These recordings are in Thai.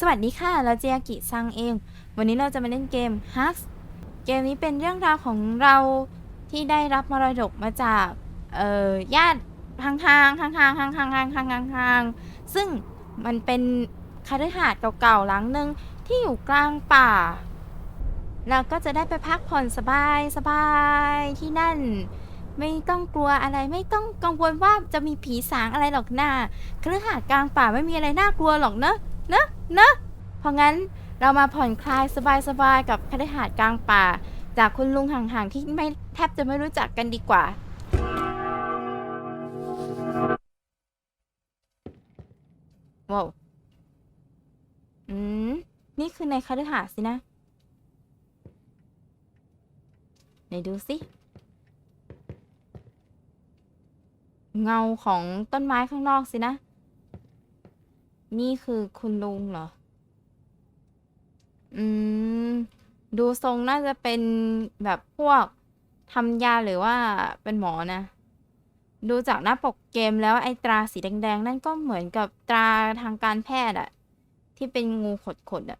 สวัสดีค่ะ เราเจียกิซังเอง วันนี้เราจะมาเล่นเกม h u x เกมนี้เป็นเรื่องราวของเราที่ได้รับมรดกมาจาก เอ่อ ญาติทางทางทางทางทางทางทางทางทางทางซึ่งมันเป็นคฤหาสน์เก่าๆหลังหนึ่งที่อยู่กลางป่า เราก็จะได้ไปพักผ่อนสบายสบายที่นั่น ไม่ต้องกลัวอะไรไม่ต้องกังวลว่าจะมีผีสางอะไรหรอกนะคฤหาสน์กลางป่าไม่มีอะไรน่ากลัวหรอกเนอะ นอะเนอะเพราะงั้นเรามาผ่อนคลายสบายๆกับคฤหาสน์กลางป่า จากคุณลุงห่างๆที่ไม่แทบจะไม่รู้จักกันดีกว่า ว้าว อืม นี่คือในคฤหาสน์สินะ ไหนดูสิ เงาของต้นไม้ข้างนอกสินะ นี่คือคุณลุงเหรอ อืม ดูทรงน่าจะเป็นแบบพวกทำยาหรือว่าเป็นหมอนะ ดูจากหน้าปกเกมแล้วไอ้ตราสีแดงๆ นั่นก็เหมือนกับตราทางการแพทย์อะที่เป็นงูขดๆอะ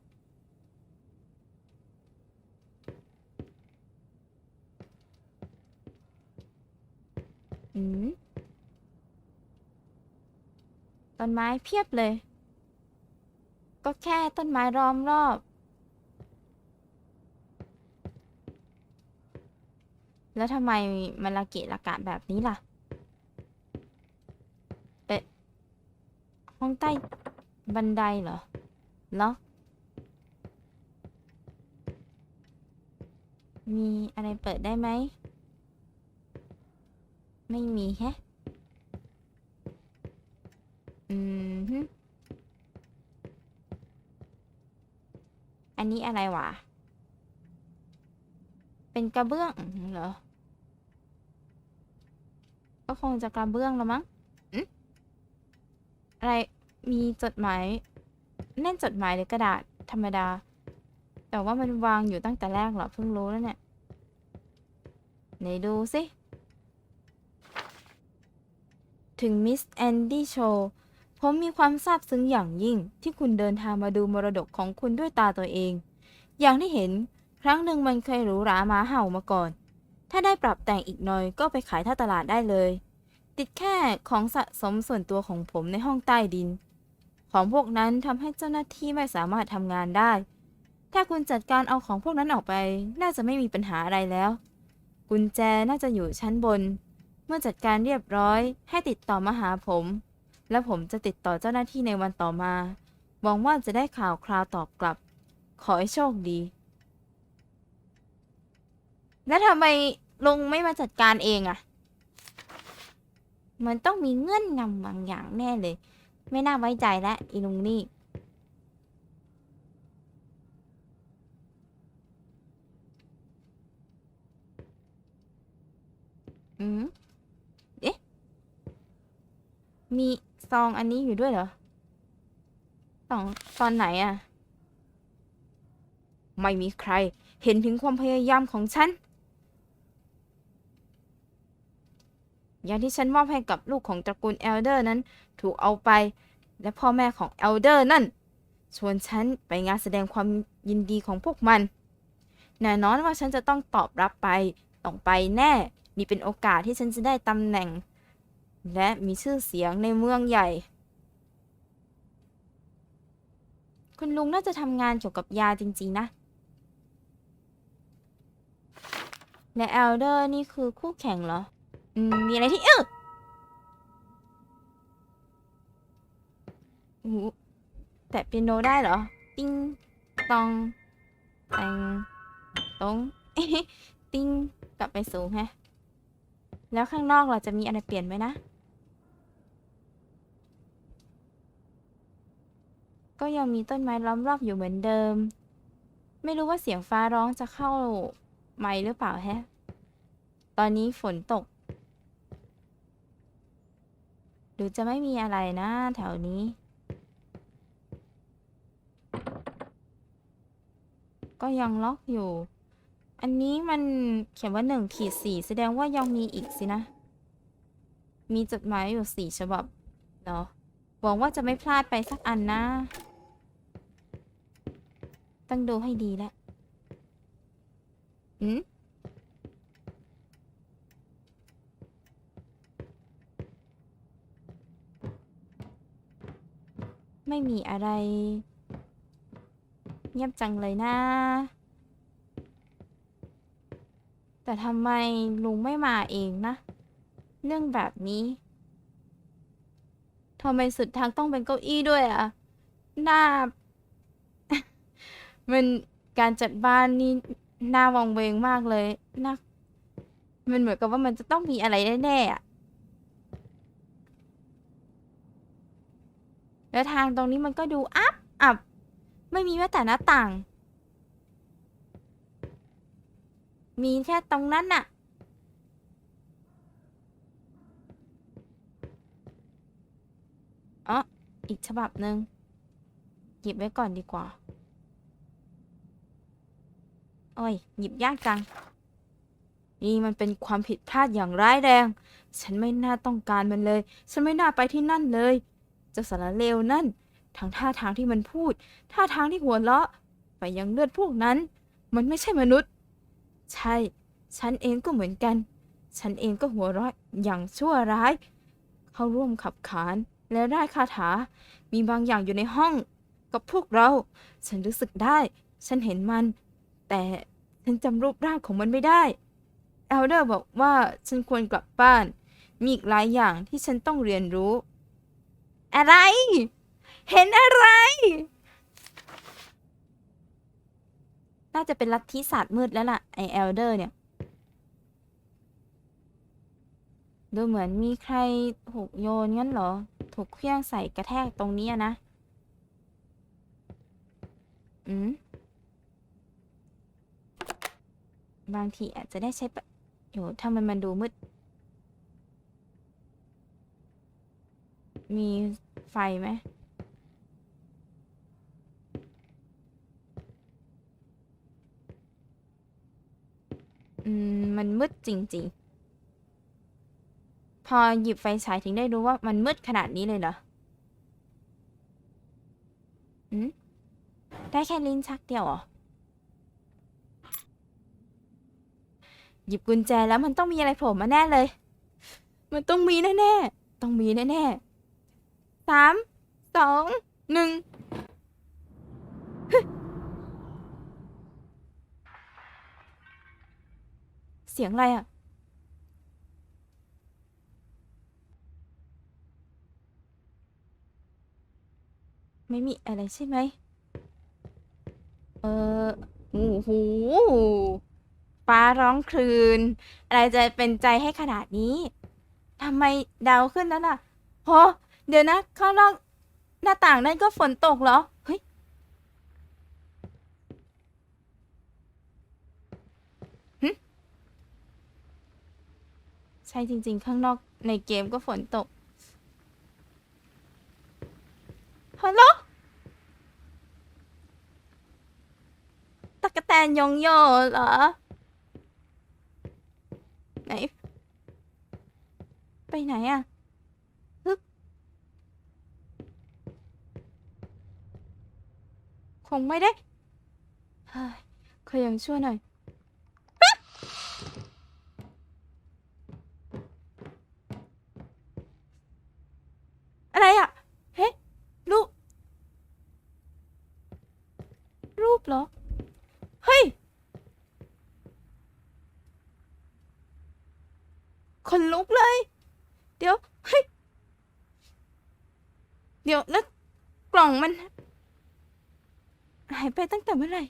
อืมต้นไม้เพียบเลย ก็แค่ต้นไม้ล้อมรอบ แล้วทำไมมันละเกะละกะแบบนี้ล่ะเอ๊ะห้องใต้บันไดเหรอเหรอมีอะไรเปิดได้ไหม ไม่มีแฮะ อืมฮึอั นนี้อะไรวะ เป็นกระเบื้องเหรอ ก็คงจะกระเบื้องแล้วมั้งอืมอะไร มีจดหมายแน่นจดหมายหรือกระดาษธรรมดา แต่ว่ามันวางอยู่ตั้งแต่แรกเหรอ เพิ่งรู้แล้วเนี่ย ไหนดูสิ ถึงมิสแอนดี้โชว์ ผมมีความซาบซึ้งอย่างยิ่งที่คุณเดินทางมาดูมรดกของคุณด้วยตาตัวเอง อย่างที่เห็นครั้งหนึ่งมันเคยหรูหรามาเห่ามาก่อน ถ้าได้ปรับแต่งอีกหน่อยก็ไปขายท่าตลาดได้เลย ติดแค่ของสะสมส่วนตัวของผมในห้องใต้ดิน ของพวกนั้นทำให้เจ้าหน้าที่ไม่สามารถทำงานได้ ถ้าคุณจัดการเอาของพวกนั้นออกไป น่าจะไม่มีปัญหาอะไรแล้ว กุญแจน่าจะอยู่ชั้นบน เมื่อจัดการเรียบร้อย ให้ติดต่อมาหาผม และผมจะติดต่อเจ้าหน้าที่ในวันต่อมา หวังว่าจะได้ข่าวคราวตอบกลับ ขอให้โชคดี แล้วทำไมลุงไม่มาจัดการเองอะมันต้องมีเงื่อนงำบางอย่างแน่เลย ไม่น่าไว้ใจแล้วอีลุงนี่ อืม เอ๊ะ มี ซองอันนี้อยู่ด้วยเหรอตอนตอนไหนอะไม่มีใคร เห็นถึงความพยายามของฉัน ยาที่ฉันมอบให้กับลูกของตระกูลเอลเดอร์นั้น ถูกเอาไป และพ่อแม่ของเอลเดอร์นั่น ชวนฉันไปงานแสดงความยินดีของพวกมัน แน่นอนว่าฉันจะต้องตอบรับไปต้องไปแน่ นี่เป็นโอกาสที่ฉันจะได้ตำแหน่ง และมีชื่อเสียงในเมืองใหญ่ คุณลุงน่าจะทำงานเกี่ยวกับยาจริงๆนะ และเอลเดอร์นี่คือคู่แข่งเหรอ อืม มีอะไรที่เออแต่เปียโนได้เหรอ ติ้งตองแตงตงติ้งกลับไปสูงแฮะ แล้วข้างนอกเราจะมีอะไรเปลี่ยนไหมนะ ก็ยังมีต้นไม้ล้อมรอบอยู่เหมือนเดิม ไม่รู้ว่าเสียงฟ้าร้องจะเข้าไมค์หรือเปล่าแฮะ ตอนนี้ฝนตกดูจะไม่มีอะไรนะแถวนี้ ก็ยังล็อกอยู่ อันนี้มันเขียนว่าหนึ่งขีดสี่แสดงว่ายังมีอีกสินะ มีจดหมายอยู่สี่ฉบับเนาะหวังว่าจะไม่พลาดไปสักอันนะ ต้องดูให้ดีแล้วอืมไม่มีอะไร เงียบจังเลยนะ แต่ทำไมลุงไม่มาเองนะ เรื่องแบบนี้ทำไมสุดทางต้องเป็นเก้าอี้ด้วยอะหน้า มันการจัดบ้านนี่น่าวังเวงมากเลยน่ามันเหมือนกับว่ามันจะต้องมีอะไรแน่ๆอะแล้วทางตรงนี้มันก็ดูอับอับไม่มีแม้แต่หน้าต่าง มีแค่ตรงนั้นน่ะ อ๋อ อีกฉบับหนึ่งหยิบไว้ก่อนดีกว่า โอ้ย หยิบยากจัง นี่มันเป็นความผิดพลาดอย่างร้ายแรง ฉันไม่น่าต้องการมันเลย ฉันไม่น่าไปที่นั่นเลย เจ้าสารเลวนั่น ทั้งท่าทางที่มันพูด ท่าทางที่หัวเราะ ไปยังเลือดพวกนั้น มันไม่ใช่มนุษย์ ใช่ ฉันเองก็เหมือนกัน ฉันเองก็หัวเราะอย่างชั่วร้าย เข้าร่วมขับขานและได้คาถา มีบางอย่างอยู่ในห้อง กับพวกเรา ฉันรู้สึกได้ ฉันเห็นมัน แต่ฉันจำรูปร่างของมันไม่ได้เอลเดอร์บอกว่าฉันควรกลับบ้าน มีอีกหลายอย่างที่ฉันต้องเรียนรู้ อะไร เห็นอะไร น่าจะเป็นลัทธิศาสตร์มืดแล้วล่ะ ไอเอลเดอร์เนี่ย ดูเหมือนมีใครถูกโยนงั้นเหรอ ถูกเครื่องใส่กระแทกตรงนี้นะ อืม บางทีอาจจะได้ใช้ประโยชน์ถ้ามันมันดูมืด มีไฟไหมอืมมันมืดจริง ๆ พอหยิบไฟฉายถึงได้รู้ว่ามันมืดขนาดนี้เลยเหรออืมได้แค่ลิ้นชักเดียวเหรอ หยิบกุญแจแล้วมันต้องมีอะไรโผล่มาแน่เลย มันต้องมีแน่ๆ ต้องมีแน่ๆสามสองหนึ่งเสียงอะไรอะไม่มีอะไรใช่ไหม เออโอ้โห ฟ้าร้องครืน อะไรจะเป็นใจให้ขนาดนี้ทำไมดาวขึ้นแล้วล่ะโหเดี๋ยวนะข้างนอกหน้าต่างนั่นก็ฝนตกเหรอ เฮ้ย ใช่จริง ๆ ข้างนอกในเกมก็ฝนตก ฮัลโหลตะกะแตนยองโยเหรอ ไหน ไหนอะฮึบคงไม่ได้เฮ้ยขอยังชั่วหน่อยอะอะไรอะเฮ้รูป รูปเหรอ เฮ้ย คนลุกเลย เดี๋ยว เฮ้ย เดี๋ยวแล้วกล่องมัน หาย ไปตั้งแต่เมื่อไหร่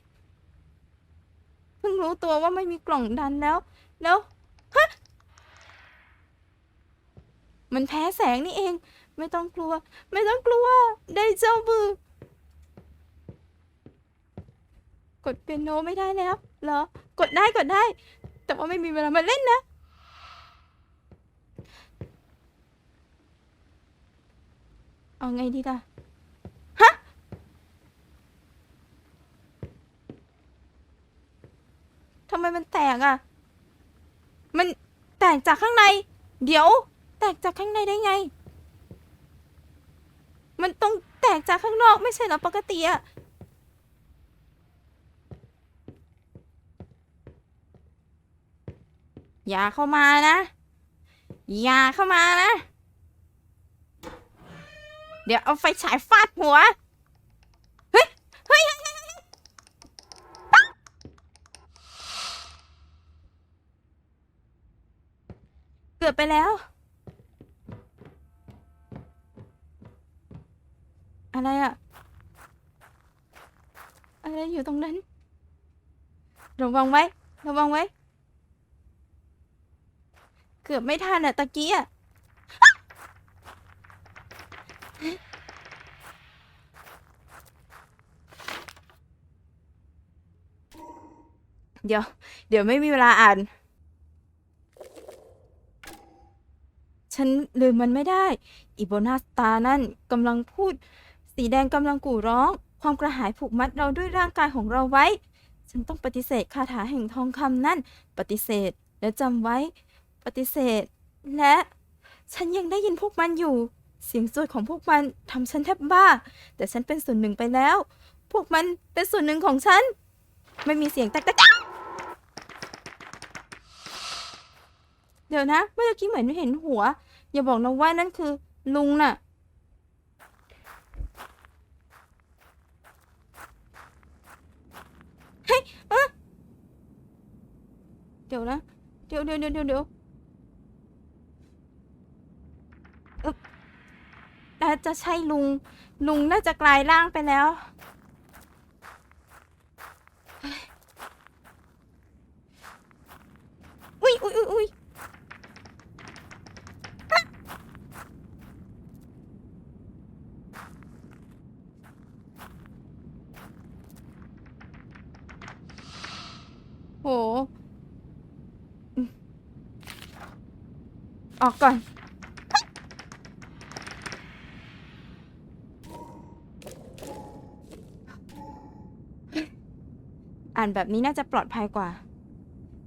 เพิ่งรู้ตัวว่าไม่มีกล่องดันแล้ว แล้วฮะมันแพ้แสงนี่เอง ไม่ต้องกลัว ไม่ต้องกลัว ได้เจ้าบือกดเปียโนไม่ได้แล้วเหรอกดได้กดได้ แต่ว่าไม่มีเวลามาเล่นนะเอาไงดีล่ะ มันแตกอะ มันแตกจากข้างใน เดี๋ยว แตกจากข้างในได้ไง มันต้องแตกจากข้างนอกไม่ใช่หรอปกติอะอย่าเข้ามานะ อย่าเข้ามานะ เดี๋ยวเอาไฟฉายฟาดหัว ไปแล้ว อะไรอะอะไรอยู่ตรงนั้น ระวังไว้ ระวังไว้ เกือบไม่ทันอะตะกี้อะอ๊ะเดี๋ยว เดี๋ยวไม่มีเวลาอ่าน ฉันลืมมันไม่ได้ อีโบนาสตานั่นกำลังพูด สีแดงกำลังกู่ร้อง ความกระหายผูกมัดเราด้วยร่างกายของเราไว้ ฉันต้องปฏิเสธคาถาแห่งทองคำนั่น ปฏิเสธและจำไว้ ปฏิเสธ และฉันยังได้ยินพวกมันอยู่ เสียงสวดของพวกมันทำฉันแทบบ้า แต่ฉันเป็นส่วนหนึ่งไปแล้ว พวกมันเป็นส่วนหนึ่งของฉัน ไม่มีเสียงแตกแตกแตกเดี๋ยวนะ เมื่อกี้เหมือนเห็นหัว อย่าบอกนะว่านั่นคือ ลุงน่ะ เฮ้ยเอะเดี๋ยวนะ เดี๋ยวเดี๋ยวเดี๋ยวเดี๋ยวเดี๋ยวเอ๊ะน่าจะใช่ลุง ลุงน่าจะกลายร่างไปแล้วเฮ้ยอุ้ยอุ้ยอุ้ยอุ้ยอะโหอืม ออกก่อน อ่านแบบนี้น่าจะปลอดภัยกว่า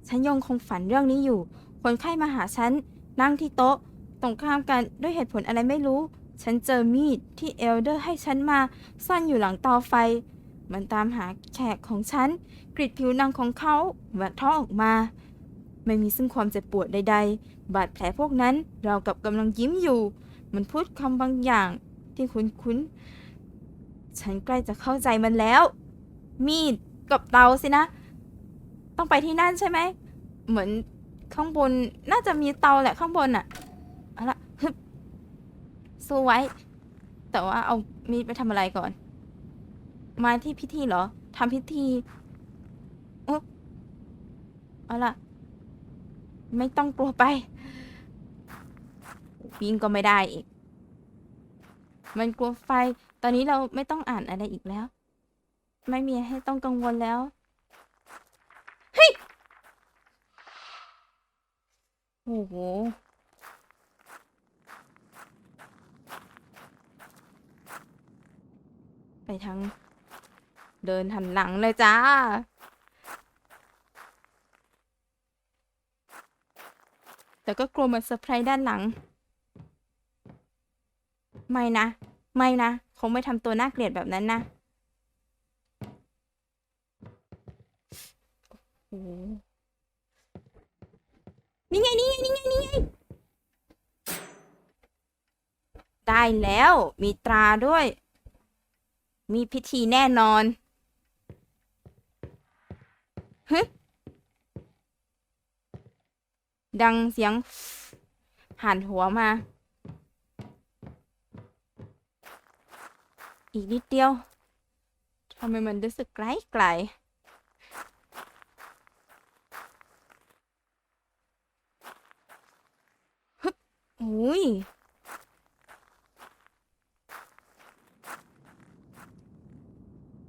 ฉันยังคงฝันเรื่องนี้อยู่ คนไข้มาหาฉัน นั่งที่โต๊ะ ตรงข้ามกันด้วยเหตุผลอะไรไม่รู้ ฉันเจอมีดที่เอลเดอร์ให้ฉันมาซ่อนอยู่หลังเตาไฟ มันตามหาแขกของฉัน กรีดผิวหนังของเขาแหวกท่อออกมา ไม่มีซึ่งความเจ็บปวดใดๆ บาดแผลพวกนั้นเรากับกำลังยิ้มอยู่ มันพูดคำบางอย่างที่คุ้นๆ ฉันใกล้จะเข้าใจมันแล้ว มีดกับเตาสินะ ต้องไปที่นั่นใช่ไหม เหมือนข้างบนน่าจะมีเตาแหละข้างบนอะเอาละฮึบสู้ไว้ แต่ว่าเอามีดไปทำอะไรก่อน มาที่พิธีเหรอทำพิธีอุ๊ยเอาละ ไม่ต้องกลัวไป วิ่งก็ไม่ได้อีก มันกลัวไฟ ตอนนี้เราไม่ต้องอ่านอะไรอีกแล้ว ไม่มีให้ต้องกังวลแล้ว เฮ้ย โอ้โห ไปทาง เดินหันหลังเลยจ้า แต่ก็กลัวมันเซอร์ไพรส์ด้านหลัง ไม่นะ ไม่นะ คงไม่ทำตัวน่าเกลียดแบบนั้นนะโอ้นี่ไง นี่ไง นี่ไง นี่ไง ได้แล้ว มีตราด้วย มีพิธีแน่นอนฮึ ดังเสียงหันหัวมา อีกนิดเดียวทำไมมันรู้สึกไกลไกลอุ้ย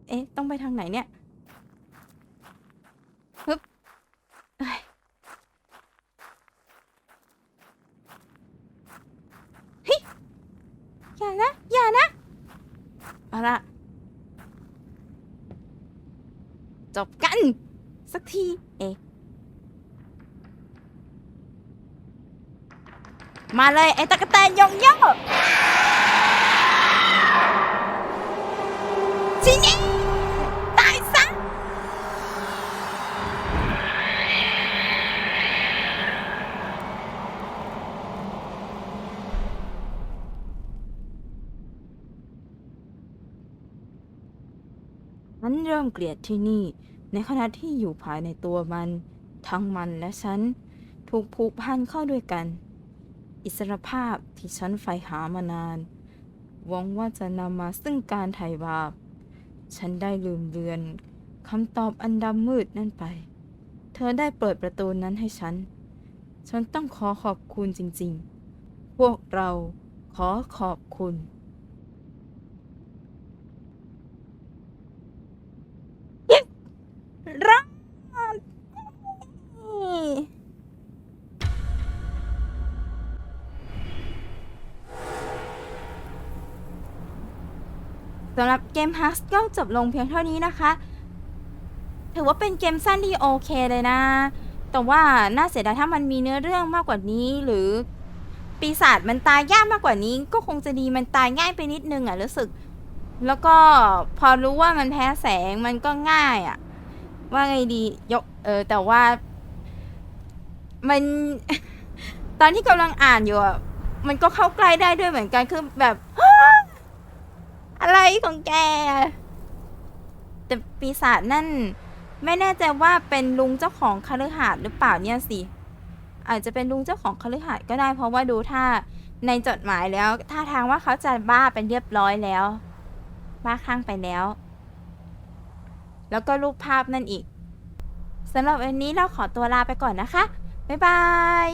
เอ๊ะ ต้องไปทางไหนเนี่ยฮึบเอ้ยเฮ้ย อย่านะ อย่านะ เอาละจบกัน สักที เอ๊ะมาเลย ไอ้ตะกะแตนยองย่จีนี่ เริ่มเกลียดที่นี่ ในขณะที่อยู่ภายในตัวมัน ทั้งมันและฉัน ถูกผูกพันเข้าด้วยกัน อิสรภาพที่ฉันใฝ่หามานานหวังว่าจะนำมาซึ่งการไถ่บาปฉันได้ลืมเลือนคำตอบอันดำมืดนั่นไป เธอได้เปิดประตูนั้นให้ฉัน ฉันต้องขอขอบคุณจริงๆ พวกเราขอขอบคุณ สำหรับเกม Hux ก็จบลงเพียงเท่านี้นะคะ ถือว่าเป็นเกมสั้นที่โอเคเลยนะ แต่ว่าน่าเสียดายถ้ามันมีเนื้อเรื่องมากกว่านี้หรือ ปีศาจมันตายยากมากกว่านี้ ก็คงจะดีมันตายง่ายไปนิดนึงอะรู้สึก แล้วก็พอรู้ว่ามันแพ้แสงมันก็ง่ายอะ ว่าไงดียกเออแต่ว่ามันตอนที่กำลังอ่านอยู่อะมันก็เข้าใกล้ได้ด้วยเหมือนกันคือแบบ ของแก แต่ปีศาจนั่น ไม่แน่ใจว่าเป็นลุงเจ้าของคฤหาสน์หรือเปล่าเนี่ยสิ อาจจะเป็นลุงเจ้าของคฤหาสน์ก็ได้เพราะว่าดูท่าในจดหมายแล้วท่าทางว่าเขาจะบ้าเป็นเรียบร้อยแล้ว บ้าคลั่งไปแล้ว แล้วก็รูปภาพนั่นอีกสำหรับวันนี้เราขอตัวลาไปก่อนนะคะ บ๊ายบาย